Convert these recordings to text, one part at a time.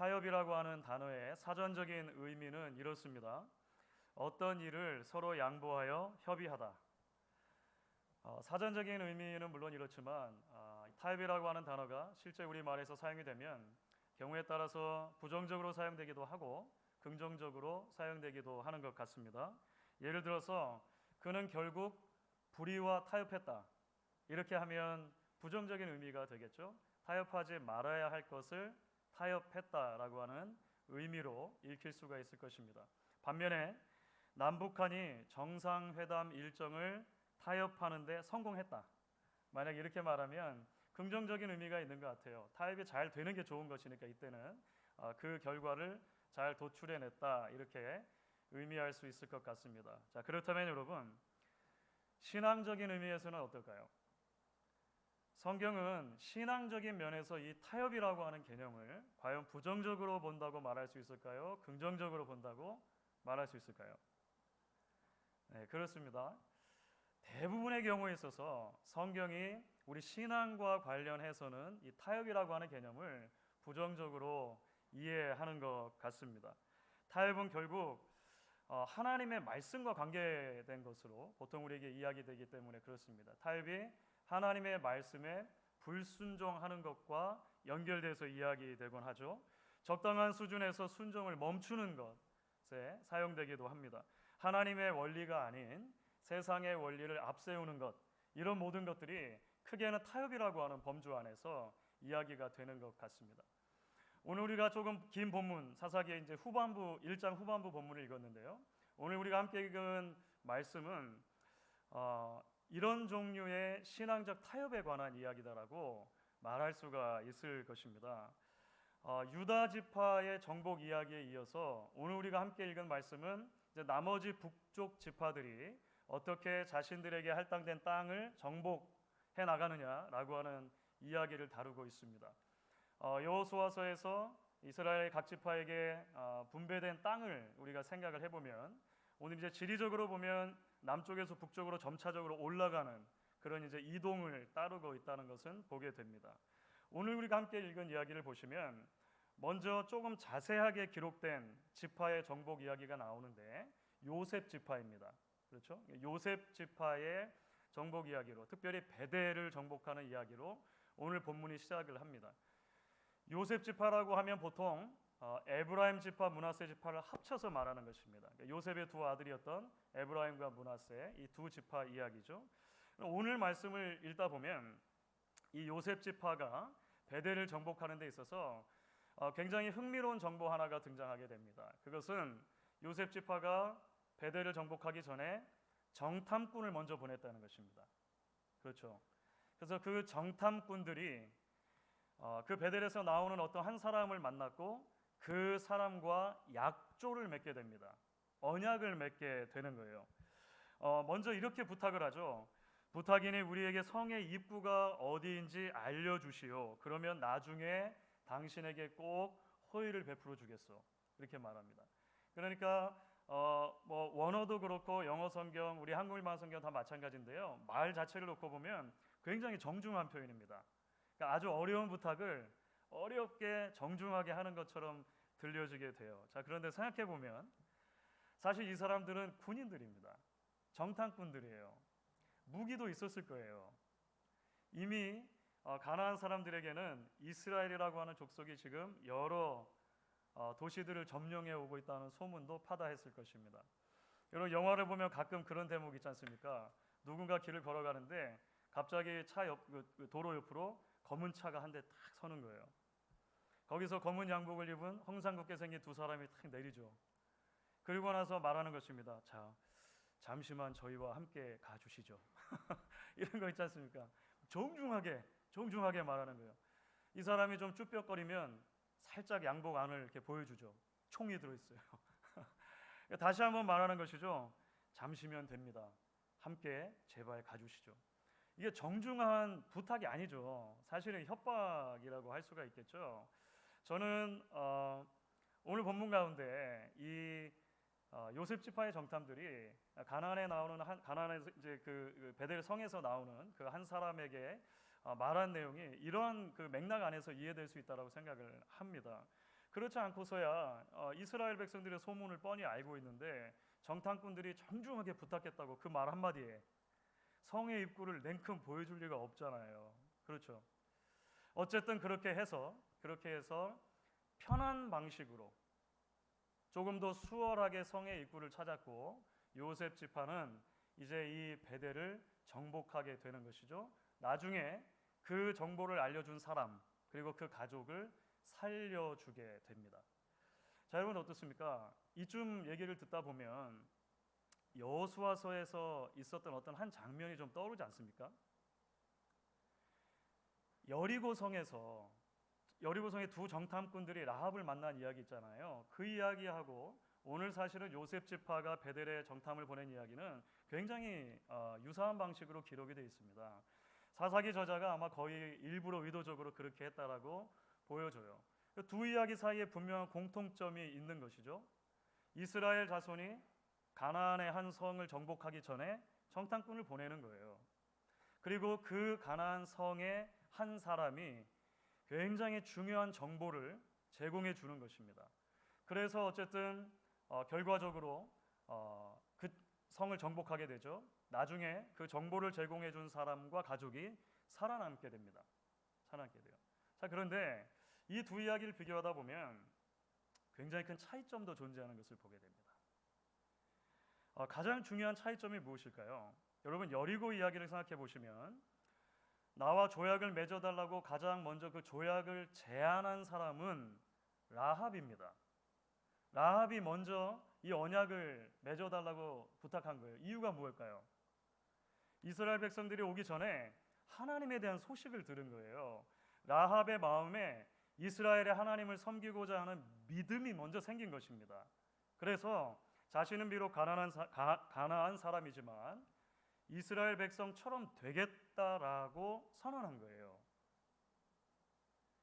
타협이라고 하는 단어의 사전적인 의미는 이렇습니다. 어떤 일을 서로 양보하여 협의하다. 어, 사전적인 의미는 물론 이렇지만 아, 타협이라고 하는 단어가 실제 우리 말에서 사용이 되면 경우에 따라서 부정적으로 사용되기도 하고 긍정적으로 사용되기도 하는 것 같습니다. 예를 들어서 그는 결국 불의와 타협했다. 이렇게 하면 부정적인 의미가 되겠죠. 타협하지 말아야 할 것을 타협했다라고 하는 의미로 읽힐 수가 있을 것입니다. 반면에 남북한이 정상회담 일정을 타협하는데 성공했다. 만약 이렇게 말하면 긍정적인 의미가 있는 것 같아요. 타협이 잘 되는 게 좋은 것이니까 이때는 어, 그 결과를 잘 도출해냈다 이렇게 의미할 수 있을 것 같습니다. 자 그렇다면 여러분 신앙적인 의미에서는 어떨까요? 성경은 신앙적인 면에서 이 타협이라고 하는 개념을 과연 부정적으로 본다고 말할 수 있을까요? 긍정적으로 본다고 말할 수 있을까요? 네, 그렇습니다. 대부분의 경우에 있어서 성경이 우리 신앙과 관련해서는 이 타협이라고 하는 개념을 부정적으로 이해하는 것 같습니다. 타협은 결국 어, 하나님의 말씀과 관계된 것으로 보통 우리에게 이야기되기 때문에 그렇습니다. 타협이 하나님의 말씀에 불순종하는 것과 연결돼서 이야기되곤 하죠. 적당한 수준에서 순종을 멈추는 것에 사용되기도 합니다. 하나님의 원리가 아닌 세상의 원리를 앞세우는 것 이런 모든 것들이 크게는 타협이라고 하는 범주 안에서 이야기가 되는 것 같습니다. 오늘 우리가 조금 긴 본문 사사기의 이제 후반부 1장 후반부 본문을 읽었는데요. 오늘 우리가 함께 읽은 말씀은 어, 이런 종류의 신앙적 타협에 관한 이야기다라고 말할 수가 있을 것입니다. 어, 유다 지파의 정복 이야기에 이어서 오늘 우리가 함께 읽은 말씀은 나머지 북쪽 지파들이 어떻게 자신들에게 할당된 땅을 정복해 나가느냐라고 하는 이야기를 다루고 있습니다. 어, 여호수아서에서 이스라엘 각 지파에게 어, 분배된 땅을 우리가 생각을 해보면 오늘 이제 지리적으로 보면 남쪽에서 북쪽으로 점차적으로 올라가는 그런 이제 이동을 따르고 있다는 것은 보게 됩니다. 오늘 우리가 함께 읽은 이야기를 보시면 먼저 조금 자세하게 기록된 지파의 정복 이야기가 나오는데 요셉 지파입니다. 그렇죠? 요셉 지파의 정복 이야기로 특별히 베델을 정복하는 이야기로 오늘 본문이 시작을 합니다. 요셉 지파라고 하면 보통 어, 에브라임 지파, 문하세 지파를 합쳐서 말하는 것입니다. 그러니까 요셉의 두 아들이었던 에브라임과 문하세 이 두 지파 이야기죠. 오늘 말씀을 읽다 보면 이 요셉 지파가 베델을 정복하는 데 있어서 어, 굉장히 흥미로운 정보 하나가 등장하게 됩니다. 그것은 요셉 지파가 베델을 정복하기 전에 정탐꾼을 먼저 보냈다는 것입니다. 그렇죠. 그래서 그 정탐꾼들이 어, 그 베델에서 나오는 어떤 한 사람을 만났고 그 사람과 약조를 맺게 됩니다. 언약을 맺게 되는 거예요. 어, 먼저 이렇게 부탁을 하죠. 부탁이니 우리에게 성의 입구가 어디인지 알려주시오. 그러면 나중에 당신에게 꼭 호의를 베풀어 주겠소. 이렇게 말합니다. 그러니까 어, 뭐 원어도 그렇고 영어 성경, 우리 한국말 성경 다 마찬가지인데요. 말 자체를 놓고 보면 굉장히 정중한 표현입니다. 그러니까 아주 어려운 부탁을 어렵게 정중하게 하는 것처럼 들려지게 돼요. 자, 그런데 생각해 보면 사실 이 사람들은 군인들입니다. 정탐꾼들이에요. 무기도 있었을 거예요. 이미 어, 가나안 사람들에게는 이스라엘이라고 하는 족속이 지금 여러 어, 도시들을 점령해 오고 있다는 소문도 파다했을 것입니다. 여러분 영화를 보면 가끔 그런 대목 있지 않습니까? 누군가 길을 걸어가는데 갑자기 차 옆, 그 도로 옆으로 검은 차가 한 대 딱 서는 거예요. 거기서 검은 양복을 입은 홍상국게 생긴 두 사람이 딱 내리죠. 그리고 나서 말하는 것입니다. 자, 잠시만 저희와 함께 가주시죠. 이런 거 있지 않습니까? 정중하게, 정중하게 말하는 거예요. 이 사람이 좀 쭈뼛거리면 살짝 양복 안을 이렇게 보여주죠. 총이 들어있어요. 다시 한번 말하는 것이죠. 잠시면 됩니다. 함께 제발 가주시죠. 이게 정중한 부탁이 아니죠. 사실은 협박이라고 할 수가 있겠죠. 저는 어, 오늘 본문 가운데 이 어, 요셉 지파의 정탐들이 가나안에 나오는 한, 가나안에서 이제 그, 그 베델 성에서 나오는 그 한 사람에게 어, 말한 내용이 이러한 그 맥락 안에서 이해될 수 있다라고 생각을 합니다. 그렇지 않고서야 어, 이스라엘 백성들의 소문을 뻔히 알고 있는데 정탐꾼들이 정중하게 부탁했다고 그 말 한마디에 성의 입구를 냉큼 보여줄 리가 없잖아요. 그렇죠. 어쨌든 그렇게 해서 그렇게 해서 편한 방식으로 조금 더 수월하게 성의 입구를 찾았고 요셉 지파는 이제 이 베델을 정복하게 되는 것이죠. 나중에 그 정보를 알려준 사람 그리고 그 가족을 살려주게 됩니다. 자 여러분 어떻습니까? 이쯤 얘기를 듣다 보면 여호수아서에서 있었던 어떤 한 장면이 좀 떠오르지 않습니까? 여리고 성에서 여리고성의 두 정탐꾼들이 라합을 만난 이야기 있잖아요. 그 이야기하고 오늘 사실은 요셉 지파가 베델에 정탐을 보낸 이야기는 굉장히 어, 유사한 방식으로 기록이 되어 있습니다. 사사기 저자가 아마 거의 일부러 의도적으로 그렇게 했다라고 보여져요. 그두 이야기 사이에 분명한 공통점이 있는 것이죠. 이스라엘 자손이 가나안의 한 성을 정복하기 전에 정탐꾼을 보내는 거예요. 그리고 그 가나안 성의 한 사람이 굉장히 중요한 정보를 제공해 주는 것입니다. 그래서 어쨌든 어, 결과적으로 어, 그 성을 정복하게 되죠. 나중에 그 정보를 제공해 준 사람과 가족이 살아남게 됩니다. 살아남게 돼요. 자 그런데 이 두 이야기를 비교하다 보면 굉장히 큰 차이점도 존재하는 것을 보게 됩니다. 어, 가장 중요한 차이점이 무엇일까요? 여러분 여리고 이야기를 생각해 보시면 나와 조약을 맺어달라고 가장 먼저 그 조약을 제안한 사람은 라합입니다. 라합이 먼저 이 언약을 맺어달라고 부탁한 거예요. 이유가 무엇일까요? 이스라엘 백성들이 오기 전에 하나님에 대한 소식을 들은 거예요. 라합의 마음에 이스라엘의 하나님을 섬기고자 하는 믿음이 먼저 생긴 것입니다. 그래서 자신은 비록 가난한 사, 가, 가나안 사람이지만 이스라엘 백성처럼 되겠다라고 선언한 거예요.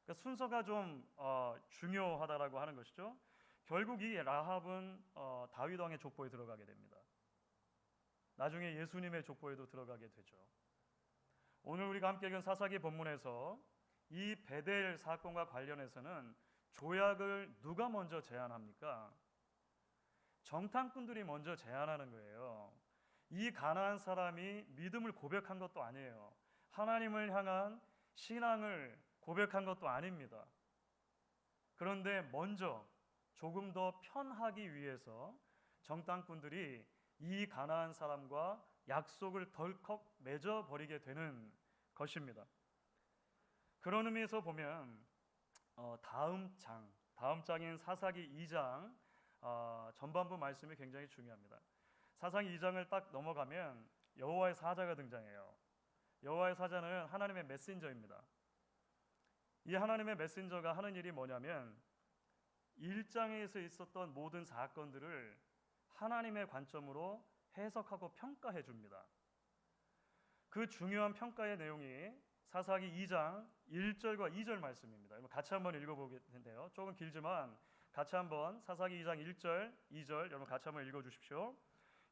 그러니까 순서가 좀 어, 중요하다라고 하는 것이죠. 결국 이 라합은 어, 다윗 왕의 족보에 들어가게 됩니다. 나중에 예수님의 족보에도 들어가게 되죠. 오늘 우리가 함께 읽은 사사기 본문에서 이 베델 사건과 관련해서는 조약을 누가 먼저 제안합니까? 정탐꾼들이 먼저 제안하는 거예요. 이 가나안 사람이 믿음을 고백한 것도 아니에요. 하나님을 향한 신앙을 고백한 것도 아닙니다. 그런데 먼저 조금 더 편하기 위해서 정탐꾼들이 이 가나안 사람과 약속을 덜컥 맺어 버리게 되는 것입니다. 그런 의미에서 보면 어, 다음 장, 다음 장인 사사기 2장 어, 전반부 말씀이 굉장히 중요합니다. 사사기 2장을 딱 넘어가면 여호와의 사자가 등장해요. 여호와의 사자는 하나님의 메신저입니다. 이 하나님의 메신저가 하는 일이 뭐냐면 1장에서 있었던 모든 사건들을 하나님의 관점으로 해석하고 평가해 줍니다. 그 중요한 평가의 내용이 사사기 2장 1절과 2절 말씀입니다. 같이 한번 읽어보게 텐데요. 조금 길지만 같이 한번 사사기 2장 1절, 2절 여러분 같이 한번 읽어 주십시오.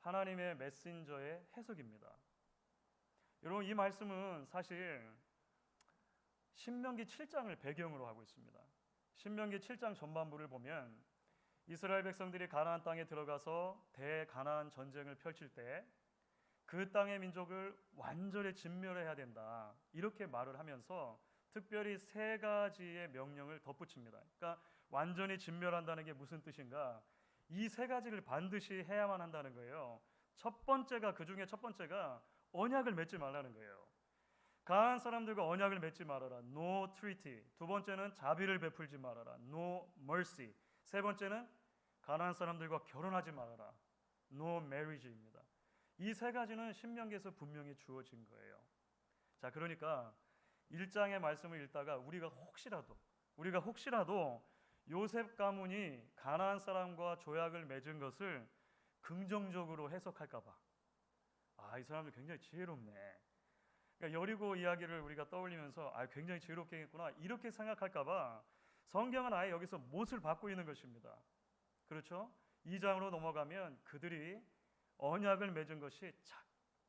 하나님의 메신저의 해석입니다. 여러분 이 말씀은 사실 신명기 7장을 배경으로 하고 있습니다. 신명기 7장 전반부를 보면 이스라엘 백성들이 가나안 땅에 들어가서 대가나안 전쟁을 펼칠 때 그 땅의 민족을 완전히 진멸해야 된다. 이렇게 말을 하면서 특별히 세 가지의 명령을 덧붙입니다. 그러니까 완전히 진멸한다는 게 무슨 뜻인가? 이 세 가지를 반드시 해야만 한다는 거예요. 첫 번째가 그 중에 첫 번째가 언약을 맺지 말라는 거예요. 가난한 사람들과 언약을 맺지 말아라. No treaty. 두 번째는 자비를 베풀지 말아라. No mercy. 세 번째는 가난한 사람들과 결혼하지 말아라. No marriage입니다. 이 세 가지는 신명기에서 분명히 주어진 거예요. 자, 그러니까 1장의 말씀을 읽다가 우리가 혹시라도 우리가 혹시라도 요셉 가문이 가나안 사람과 조약을 맺은 것을 긍정적으로 해석할까봐 아 이 사람들 굉장히 지혜롭네. 그러니까 여리고 이야기를 우리가 떠올리면서 아 굉장히 지혜롭게 했구나 이렇게 생각할까봐 성경은 아예 여기서 못을 받고 있는 것입니다. 그렇죠? 2장으로 넘어가면 그들이 언약을 맺은 것이 자,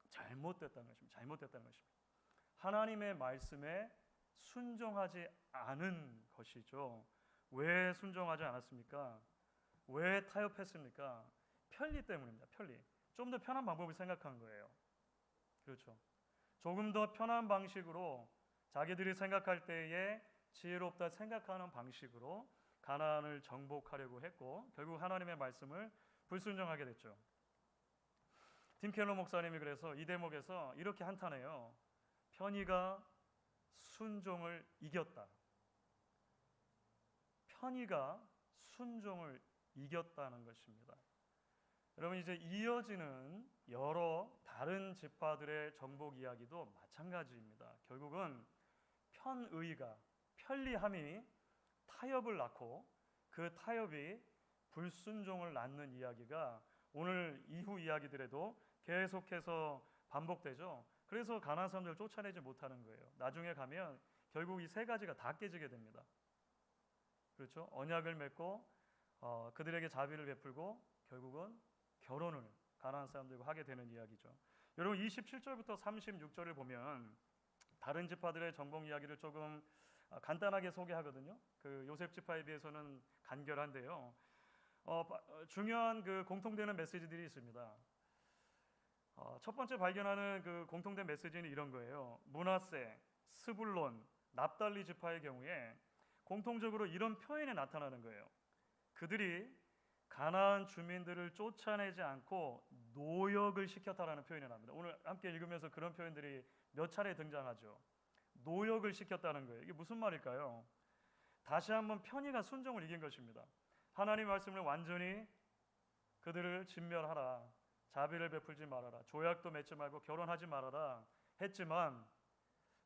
잘못됐다는 것입니다. 잘못됐다는 것입니다. 하나님의 말씀에 순종하지 않은 것이죠. 왜 순종하지 않았습니까? 왜 타협했습니까? 편리 때문입니다. 편리. 좀 더 편한 방법을 생각한 거예요. 그렇죠. 조금 더 편한 방식으로 자기들이 생각할 때에 지혜롭다 생각하는 방식으로 가나안을 정복하려고 했고 결국 하나님의 말씀을 불순종하게 됐죠. 팀 켈러 목사님이 그래서 이 대목에서 이렇게 한탄해요. 편의가 순종을 이겼다. 편의가 순종을 이겼다는 것입니다. 여러분 이제 이어지는 여러 다른 지파들의 정복 이야기도 마찬가지입니다. 결국은 편의가 편리함이 타협을 낳고 그 타협이 불순종을 낳는 이야기가 오늘 이후 이야기들에도 계속해서 반복되죠. 그래서 가나안 사람들을 쫓아내지 못하는 거예요. 나중에 가면 결국 이 세 가지가 다 깨지게 됩니다. 그렇죠? 언약을 맺고 어, 그들에게 자비를 베풀고 결국은 결혼을 가나안 사람들과 하게 되는 이야기죠. 여러분 27절부터 36절을 보면 다른 지파들의 정복 이야기를 조금 아, 간단하게 소개하거든요. 그 요셉 지파에 비해서는 간결한데요. 어, 어, 중요한 그 공통되는 메시지들이 있습니다. 어, 첫 번째 발견하는 그 공통된 메시지는 이런 거예요. 문하세, 스불론, 납달리 지파의 경우에 공통적으로 이런 표현이 나타나는 거예요. 그들이 가나안 주민들을 쫓아내지 않고 노역을 시켰다라는 표현이 나옵니다. 오늘 함께 읽으면서 그런 표현들이 몇 차례 등장하죠. 노역을 시켰다는 거예요. 이게 무슨 말일까요? 다시 한번 편의가 순종을 이긴 것입니다. 하나님 말씀을 완전히 그들을 진멸하라. 자비를 베풀지 말아라. 조약도 맺지 말고 결혼하지 말아라. 했지만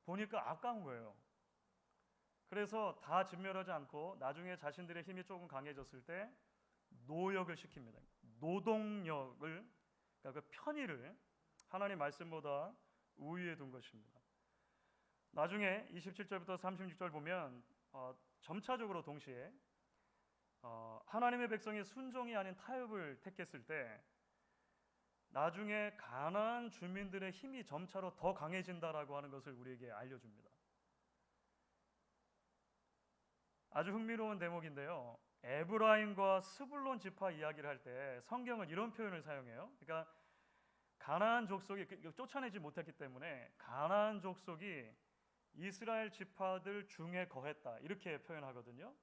보니까 아까운 거예요. 그래서 다 진멸하지 않고 나중에 자신들의 힘이 조금 강해졌을 때 노역을 시킵니다. 노동력을 그러니까 그 편의를 하나님 말씀보다 우위에 둔 것입니다. 나중에 27절부터 36절 보면 어, 점차적으로 동시에 어, 하나님의 백성이 순종이 아닌 타협을 택했을 때 나중에 가난 주민들의 힘이 점차로 더 강해진다라고 하는 것을 우리에게 알려줍니다. 아주 흥미로운 대목인데요. 에브라임과 스불론 지파 이야기를 할 때 성경은 이런 표현을 사용해요. 그러니까 가나안 족속이 그, 쫓아내지 못했기 때문에 가나안 족속이 이스라엘 지파들 중에 거했다 이렇게 표현하거든요.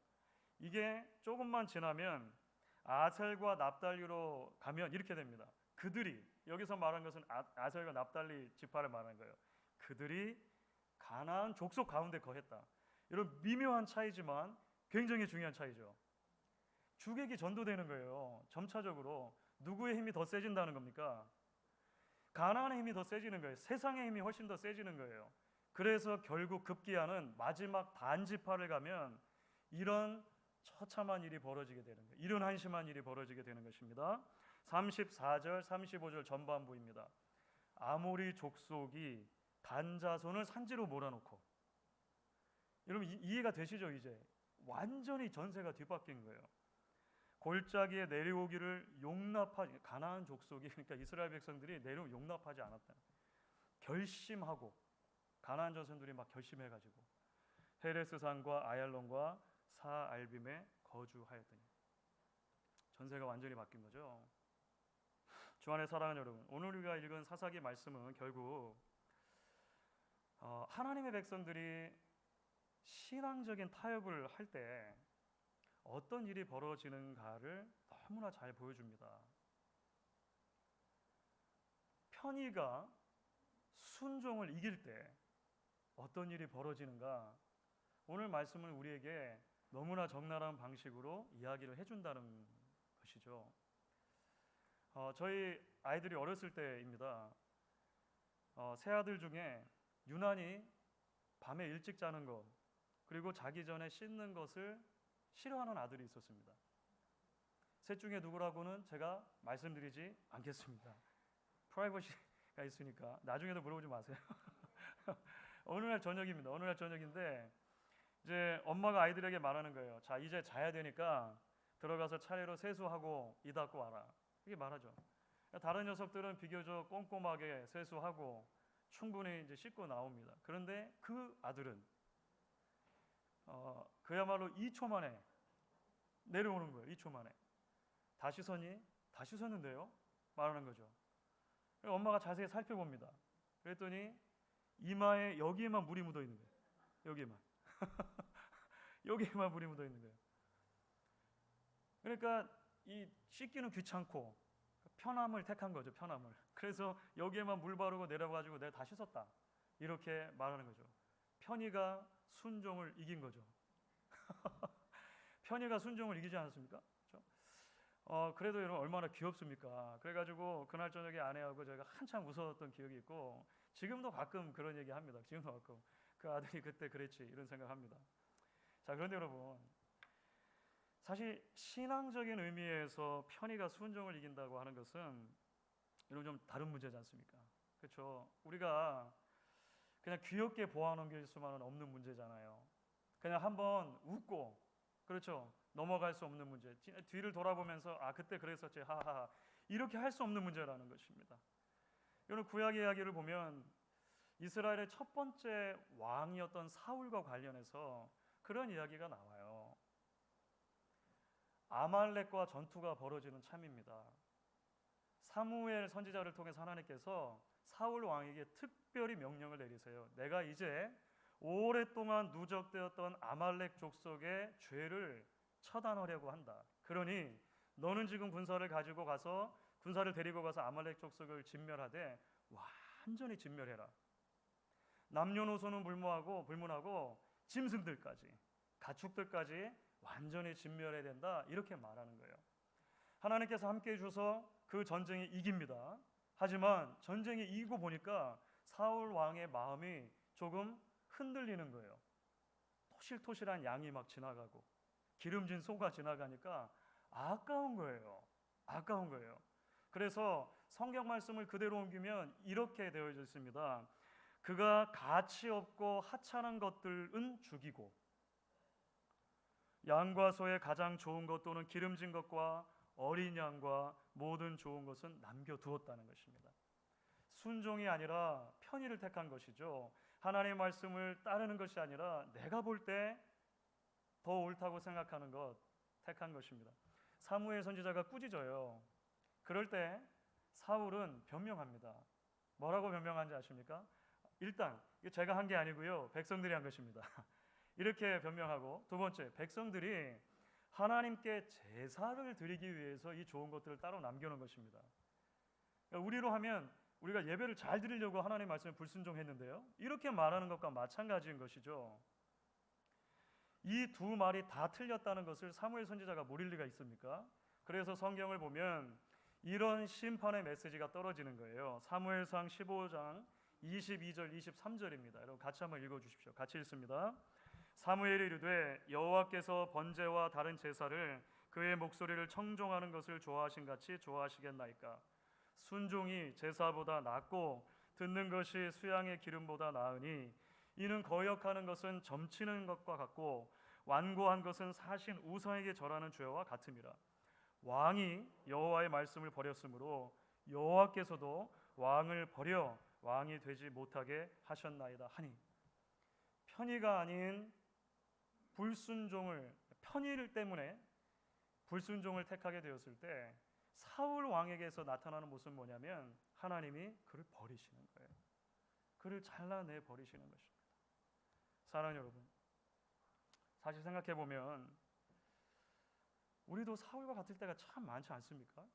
이게 조금만 지나면 아셀과 납달리로 가면 이렇게 됩니다. 그들이 여기서 말한 것은 아, 셀과 납달리 지파를 말하는 거예요. 그들이 가나안 족속 가운데 거했다. 이런 미묘한 차이지만 굉장히 중요한 차이죠. 주객이 전도되는 거예요. 점차적으로 누구의 힘이 더 세진다는 겁니까? 가나안의 힘이 더 세지는 거예요. 세상의 힘이 훨씬 더 세지는 거예요. 그래서 결국 급기야는 마지막 단지파를 가면 이런 처참한 일이 벌어지게 되는 거예요. 이런 한심한 일이 벌어지게 되는 것입니다. 34절, 35절 전반부입니다. 아모리 족속이 단자손을 산지로 몰아놓고 여러분 이해가 되시죠 이제 완전히 전세가 뒤바뀐 거예요. 골짜기에 내려오기를 용납하지 가나안 족속이 그러니까 이스라엘 백성들이 내려 용납하지 않았다. 결심하고 가나안 전선들이 막 결심해 가지고 헤레스 산과 아얄론과 사알빔에 거주하였더니 전세가 완전히 바뀐 거죠. 주안의 사랑하는 여러분, 오늘 우리가 읽은 사사기 말씀은 결국 어, 하나님의 백성들이 신앙적인 타협을 할 때 어떤 일이 벌어지는가를 너무나 잘 보여줍니다. 편의가 순종을 이길 때 어떤 일이 벌어지는가 오늘 말씀을 우리에게 너무나 적나라한 방식으로 이야기를 해준다는 것이죠. 어, 저희 아이들이 어렸을 때입니다. 어, 새 아들 중에 유난히 밤에 일찍 자는 것 그리고 자기 전에 씻는 것을 싫어하는 아들이 있었습니다. 셋 중에 누구라고는 제가 말씀드리지 않겠습니다. 프라이버시가 있으니까 나중에도 물어보지 마세요. 어느 날 저녁입니다. 어느 날 저녁인데 이제 엄마가 아이들에게 말하는 거예요. 자 이제 자야 되니까 들어가서 차례로 세수하고 이 닦고 와라. 이게 말하죠. 다른 녀석들은 비교적 꼼꼼하게 세수하고 충분히 이제 씻고 나옵니다. 그런데 그 아들은 어, 그야말로 2초 만에 내려오는 거예요. 2초 만에. 다시 섰니? 다시 섰는데요. 말하는 거죠. 엄마가 자세히 살펴봅니다. 그랬더니 이마에 여기에만 물이 묻어 있는 거예요. 여기에만. 여기에만 물이 묻어 있는 거예요. 그러니까 이 씻기는 귀찮고 편함을 택한 거죠. 편함을. 그래서 여기에만 물 바르고 내려가지고 내가 다 씻었다. 이렇게 말하는 거죠. 편의가 순종을 이긴 거죠. 편의가 순종을 이기지 않았습니까? 그렇죠? 어, 그래도 여러분 얼마나 귀엽습니까? 그래가지고 그날 저녁에 아내하고 저희가 한참 웃었던 기억이 있고 지금도 가끔 그런 얘기 합니다. 지금도 가끔 그 아들이 그때 그랬지 이런 생각합니다. 자 그런데 여러분 사실 신앙적인 의미에서 편의가 순종을 이긴다고 하는 것은 이런 좀 다른 문제지 않습니까? 그렇죠? 우리가 그냥 귀엽게 보아 넘길 수만은 없는 문제잖아요. 그냥 한번 웃고 그렇죠? 넘어갈 수 없는 문제. 뒤를 돌아보면서 아 그때 그랬었지 하하 이렇게 할 수 없는 문제라는 것입니다. 여러분 구약 이야기를 보면 이스라엘의 첫 번째 왕이었던 사울과 관련해서 그런 이야기가 나와요. 아말렉과 전투가 벌어지는 참입니다. 사무엘 선지자를 통해서 하나님께서 사울 왕에게 특별히 명령을 내리세요. 내가 이제 오랫동안 누적되었던 아말렉 족속의 죄를 처단하려고 한다. 그러니 너는 지금 군사를 가지고 가서 군사를 데리고 가서 아말렉 족속을 진멸하되 완전히 진멸해라. 남녀노소는 불문하고 불문하고 짐승들까지 가축들까지 완전히 진멸해야 된다. 이렇게 말하는 거예요. 하나님께서 함께 해 주셔서 그 전쟁이 이깁니다. 하지만 전쟁이 이기고 보니까 사울 왕의 마음이 조금 흔들리는 거예요. 토실토실한 양이 막 지나가고 기름진 소가 지나가니까 아까운 거예요. 아까운 거예요. 그래서 성경 말씀을 그대로 옮기면 이렇게 되어져 있습니다. 그가 가치 없고 하찮은 것들은 죽이고 양과 소의 가장 좋은 것 또는 기름진 것과 어린 양과 모든 좋은 것은 남겨두었다는 것입니다. 순종이 아니라 편의를 택한 것이죠. 하나님의 말씀을 따르는 것이 아니라 내가 볼 때 더 옳다고 생각하는 것 택한 것입니다. 사무엘 선지자가 꾸짖어요. 그럴 때 사울은 변명합니다. 뭐라고 변명한지 아십니까? 일단 제가 한 게 아니고요. 백성들이 한 것입니다. 이렇게 변명하고 두 번째 백성들이 하나님께 제사를 드리기 위해서 이 좋은 것들을 따로 남겨놓은 것입니다. 그러니까 우리로 하면 우리가 예배를 잘 드리려고 하나님 말씀에 불순종했는데요. 이렇게 말하는 것과 마찬가지인 것이죠. 이 두 말이 다 틀렸다는 것을 사무엘 선지자가 모를 리가 있습니까? 그래서 성경을 보면 이런 심판의 메시지가 떨어지는 거예요. 사무엘상 15장 22절 23절입니다. 여러분 같이 한번 읽어 주십시오. 같이 읽습니다. 사무엘이 이르되 여호와께서 번제와 다른 제사를 그의 목소리를 청종하는 것을 좋아하신 같이 좋아하시겠나이까? 순종이 제사보다 낫고 듣는 것이 수양의 기름보다 나으니 이는 거역하는 것은 점치는 것과 같고 완고한 것은 사신 우상에게 절하는 죄와 같음이라. 왕이 여호와의 말씀을 버렸으므로 여호와께서도 왕을 버려 왕이 되지 못하게 하셨나이다 하니. 편의가 아닌 불순종을 편의를 때문에 불순종을 택하게 되었을 때 사울 왕에게서 나타나는 모습은 뭐냐면 하나님이 그를 버리시는 거예요. 그를 잘라내 버리시는 것입니다. 사랑하는 여러분, 사실 생각해 보면 우리도 사울과 같을 때가 참 많지 않습니까?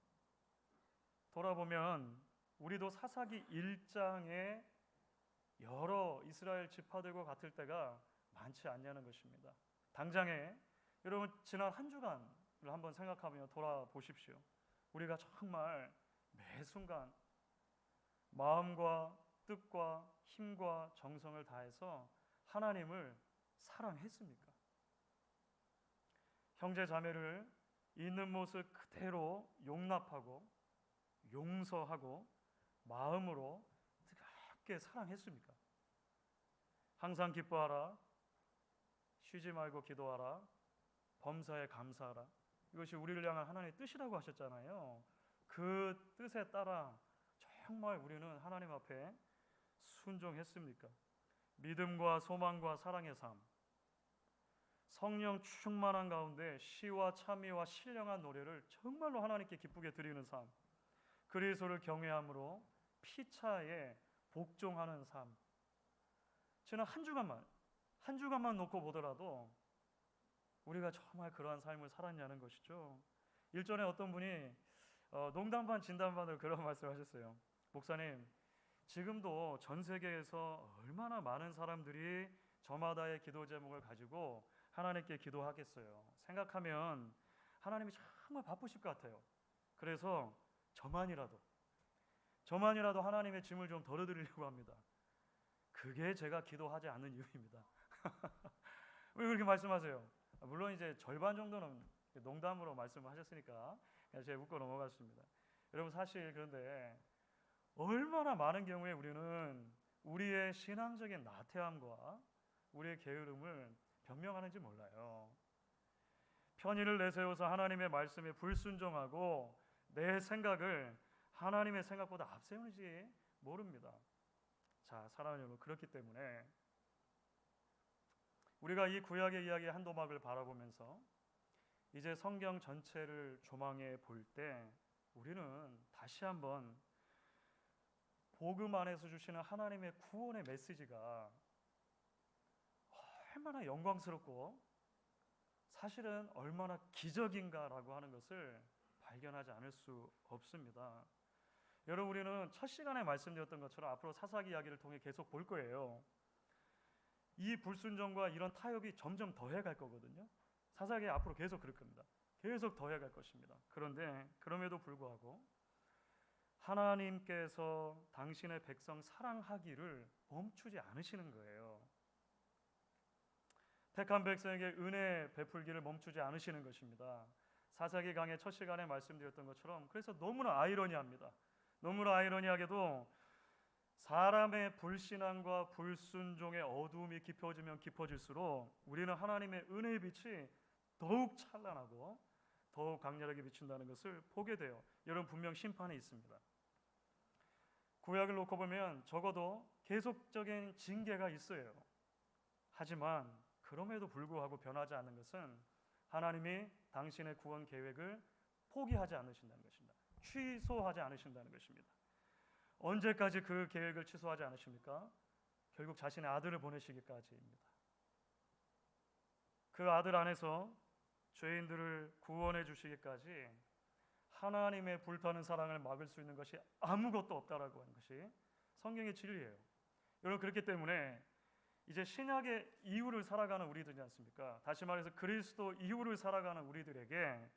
돌아보면 우리도 사사기 1장에 여러 이스라엘 지파들과 같을 때가 많지 않냐는 것입니다. 당장에 여러분 지난 한 주간을 한번 생각하며 돌아보십시오. 우리가 정말 매 순간 마음과 뜻과 힘과 정성을 다해서 하나님을 사랑했습니까? 형제 자매를 있는 모습 그대로 용납하고 용서하고 마음으로 뜨겁게 사랑했습니까? 항상 기뻐하라. 쉬지 말고 기도하라. 범사에 감사하라. 이것이 우리를 향한 하나님의 뜻이라고 하셨잖아요. 그 뜻에 따라 정말 우리는 하나님 앞에 순종했습니까? 믿음과 소망과 사랑의 삶. 성령 충만한 가운데 시와 참미와 신령한 노래를 정말로 하나님께 기쁘게 드리는 삶. 그리스도를 경외함으로 피차에 복종하는 삶. 저는 한 주간만 한 주간만 놓고 보더라도 우리가 정말 그러한 삶을 살았냐는 것이죠. 일전에 어떤 분이 어, 농담 반 진담 반으로 그런 말씀하셨어요. 목사님, 지금도 전 세계에서 얼마나 많은 사람들이 저마다의 기도 제목을 가지고 하나님께 기도하겠어요. 생각하면 하나님이 정말 바쁘실 것 같아요. 그래서 저만이라도 저만이라도 하나님의 짐을 좀 덜어드리려고 합니다. 그게 제가 기도하지 않는 이유입니다. 왜 그렇게 말씀하세요? 물론 이제 절반 정도는 농담으로 말씀을 하셨으니까 그냥 제가 웃고 넘어갔습니다. 여러분 사실 그런데 얼마나 많은 경우에 우리는 우리의 신앙적인 나태함과 우리의 게으름을 변명하는지 몰라요. 편의를 내세워서 하나님의 말씀에 불순종하고 내 생각을 하나님의 생각보다 앞세우는지 모릅니다. 자, 사랑하는 여러분, 그렇기 때문에 우리가 이 구약의 이야기의 한 도막을 바라보면서 이제 성경 전체를 조망해 볼 때 우리는 다시 한번 복음 안에서 주시는 하나님의 구원의 메시지가 얼마나 영광스럽고 사실은 얼마나 기적인가라고 하는 것을 발견하지 않을 수 없습니다. 여러분 우리는 첫 시간에 말씀드렸던 것처럼 앞으로 사사기 이야기를 통해 계속 볼 거예요. 이 불순종과 이런 타협이 점점 더해갈 거거든요. 사사기 앞으로 계속 그럴 겁니다. 계속 더해갈 것입니다. 그런데 그럼에도 불구하고 하나님께서 당신의 백성 사랑하기를 멈추지 않으시는 거예요. 택한 백성에게 은혜 베풀기를 멈추지 않으시는 것입니다. 사사기 강의 첫 시간에 말씀드렸던 것처럼 그래서 너무나 아이러니합니다. 너무나 아이러니하게도 사람의 불신앙과 불순종의 어두움이 깊어지면 깊어질수록 우리는 하나님의 은혜의 빛이 더욱 찬란하고 더욱 강렬하게 비춘다는 것을 보게 돼요. 여러분 분명 심판이 있습니다. 구약을 놓고 보면 적어도 계속적인 징계가 있어요. 하지만 그럼에도 불구하고 변하지 않는 것은 하나님이 당신의 구원 계획을 포기하지 않으신다는 것입니다. 취소하지 않으신다는 것입니다. 언제까지 그 계획을 취소하지 않으십니까? 결국 자신의 아들을 보내시기까지입니다. 그 아들 안에서 죄인들을 구원해 주시기까지 하나님의 불타는 사랑을 막을 수 있는 것이 아무것도 없다라고 하는 것이 성경의 진리예요. 여러분 그렇기 때문에 이제 신약의 이후를 살아가는 우리들이지 않습니까? 다시 말해서 그리스도 이후를 살아가는 우리들에게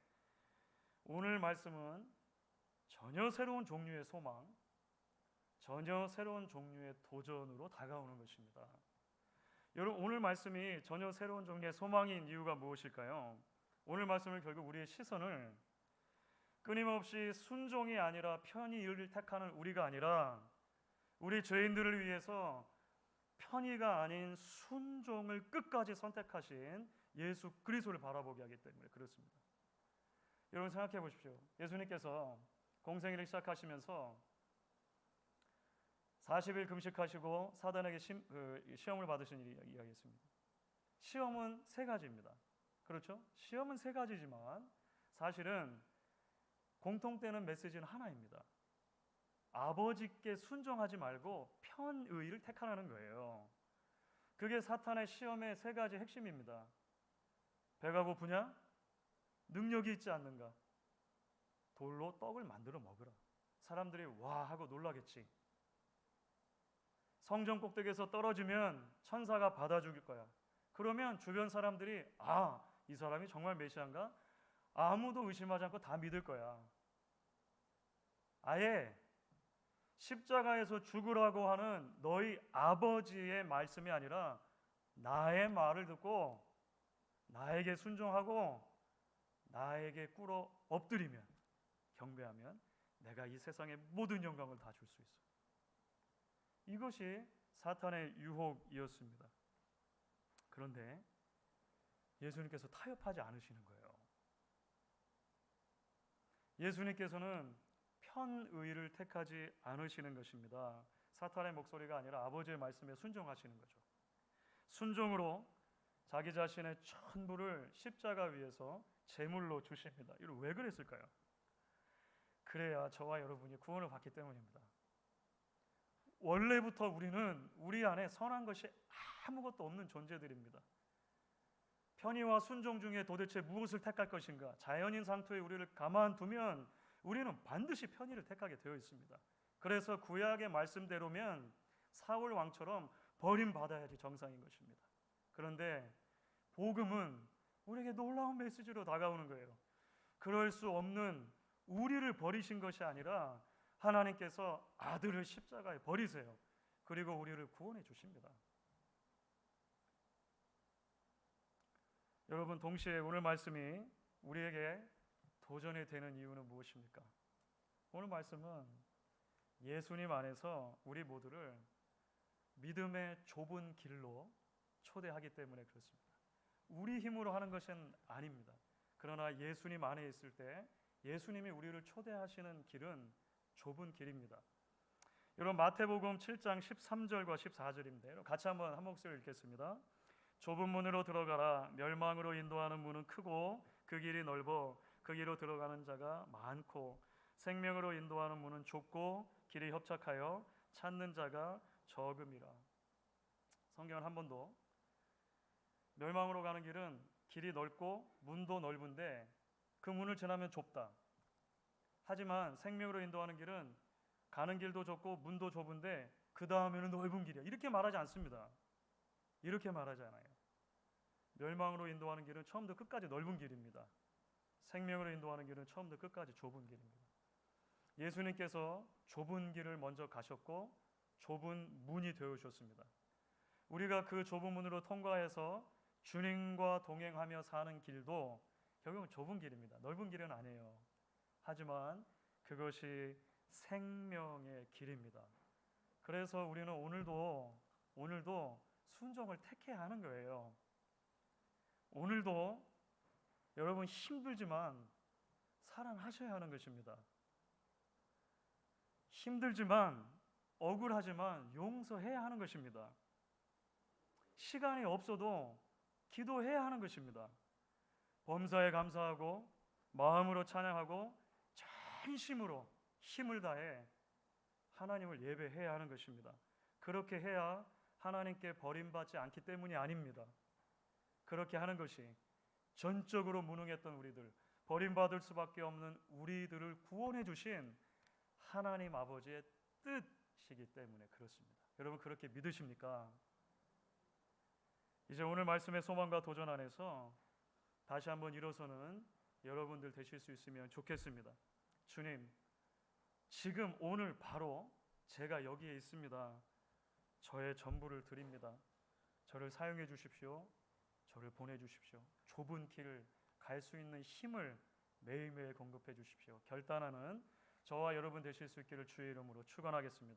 오늘 말씀은 전혀 새로운 종류의 소망, 전혀 새로운 종류의 도전으로 다가오는 것입니다. 여러분 오늘 말씀이 전혀 새로운 종류의 소망인 이유가 무엇일까요? 오늘 말씀을 결국 우리의 시선을 끊임없이 순종이 아니라 편의를 택하는 우리가 아니라 우리 죄인들을 위해서 편의가 아닌 순종을 끝까지 선택하신 예수 그리스도를 바라보게 하기 때문에 그렇습니다. 여러분 생각해 보십시오. 예수님께서 공생애를 시작하시면서 40일 금식하시고 사단에게 시, 그, 시험을 받으신 일이 이야기했습니다. 시험은 세 가지입니다. 그렇죠? 시험은 세 가지지만 사실은 공통되는 메시지는 하나입니다. 아버지께 순종하지 말고 편의를 택하라는 거예요. 그게 사탄의 시험의 세 가지 핵심입니다. 배가 고프냐? 능력이 있지 않는가? 돌로 떡을 만들어 먹으라. 사람들이 와 하고 놀라겠지. 성전 꼭대기에서 떨어지면 천사가 받아 죽일 거야. 그러면 주변 사람들이 아, 이 사람이 정말 메시아인가? 아무도 의심하지 않고 다 믿을 거야. 아예 십자가에서 죽으라고 하는 너희 아버지의 말씀이 아니라 나의 말을 듣고 나에게 순종하고 나에게 꿇어 엎드리면 경배하면 내가 이 세상의 모든 영광을 다 줄 수 있어. 이것이 사탄의 유혹이었습니다. 그런데 예수님께서 타협하지 않으시는 거예요. 예수님께서는 편의를 택하지 않으시는 것입니다. 사탄의 목소리가 아니라 아버지의 말씀에 순종하시는 거죠. 순종으로 자기 자신의 전부를 십자가 위에서 제물로 주십니다. 이걸 왜 그랬을까요? 그래야 저와 여러분이 구원을 받기 때문입니다. 원래부터 우리는 우리 안에 선한 것이 아무것도 없는 존재들입니다. 편의와 순종 중에 도대체 무엇을 택할 것인가? 자연인 상태에 우리를 가만두면 우리는 반드시 편의를 택하게 되어 있습니다. 그래서 구약의 말씀대로면 사울 왕처럼 버림받아야지 정상인 것입니다. 그런데 복음은 우리에게 놀라운 메시지로 다가오는 거예요. 그럴 수 없는 우리를 버리신 것이 아니라 하나님께서 아들을 십자가에 버리세요. 그리고 우리를 구원해 주십니다. 여러분 동시에 오늘 말씀이 우리에게 도전이 되는 이유는 무엇입니까? 오늘 말씀은 예수님 안에서 우리 모두를 믿음의 좁은 길로 초대하기 때문에 그렇습니다. 우리 힘으로 하는 것은 아닙니다. 그러나 예수님 안에 있을 때 예수님이 우리를 초대하시는 길은 좁은 길입니다. 여러분 마태복음 7장 13절과 14절인데 같이 한번 한 목소리 읽겠습니다. 좁은 문으로 들어가라 멸망으로 인도하는 문은 크고 그 길이 넓어 그 길로 들어가는 자가 많고 생명으로 인도하는 문은 좁고 길이 협착하여 찾는 자가 적음이라. 성경은 한번더 멸망으로 가는 길은 길이 넓고 문도 넓은데 그 문을 지나면 좁다. 하지만 생명으로 인도하는 길은 가는 길도 좁고 문도 좁은데 그 다음에는 넓은 길이야. 이렇게 말하지 않습니다. 이렇게 말하지 않아요. 멸망으로 인도하는 길은 처음부터 끝까지 넓은 길입니다. 생명으로 인도하는 길은 처음부터 끝까지 좁은 길입니다. 예수님께서 좁은 길을 먼저 가셨고 좁은 문이 되어 주셨습니다. 우리가 그 좁은 문으로 통과해서 주님과 동행하며 사는 길도 결국은 좁은 길입니다. 넓은 길은 아니에요. 하지만 그것이 생명의 길입니다. 그래서 우리는 오늘도 오늘도 순종을 택해야 하는 거예요. 오늘도 여러분 힘들지만 사랑하셔야 하는 것입니다. 힘들지만 억울하지만 용서해야 하는 것입니다. 시간이 없어도 기도해야 하는 것입니다. 범사에 감사하고 마음으로 찬양하고 전심으로 힘을 다해 하나님을 예배해야 하는 것입니다. 그렇게 해야 하나님께 버림받지 않기 때문이 아닙니다. 그렇게 하는 것이 전적으로 무능했던 우리들, 버림받을 수밖에 없는 우리들을 구원해 주신 하나님 아버지의 뜻이기 때문에 그렇습니다. 여러분 그렇게 믿으십니까? 이제 오늘 말씀의 소망과 도전 안에서 다시 한번 일어서는 여러분들 되실 수 있으면 좋겠습니다. 주님, 지금 오늘 바로 제가 여기에 있습니다. 저의 전부를 드립니다. 저를 사용해 주십시오. 저를 보내 주십시오. 좁은 길을 갈 수 있는 힘을 매일매일 공급해 주십시오. 결단하는 저와 여러분 되실 수 있기를 주의 이름으로 축원하겠습니다.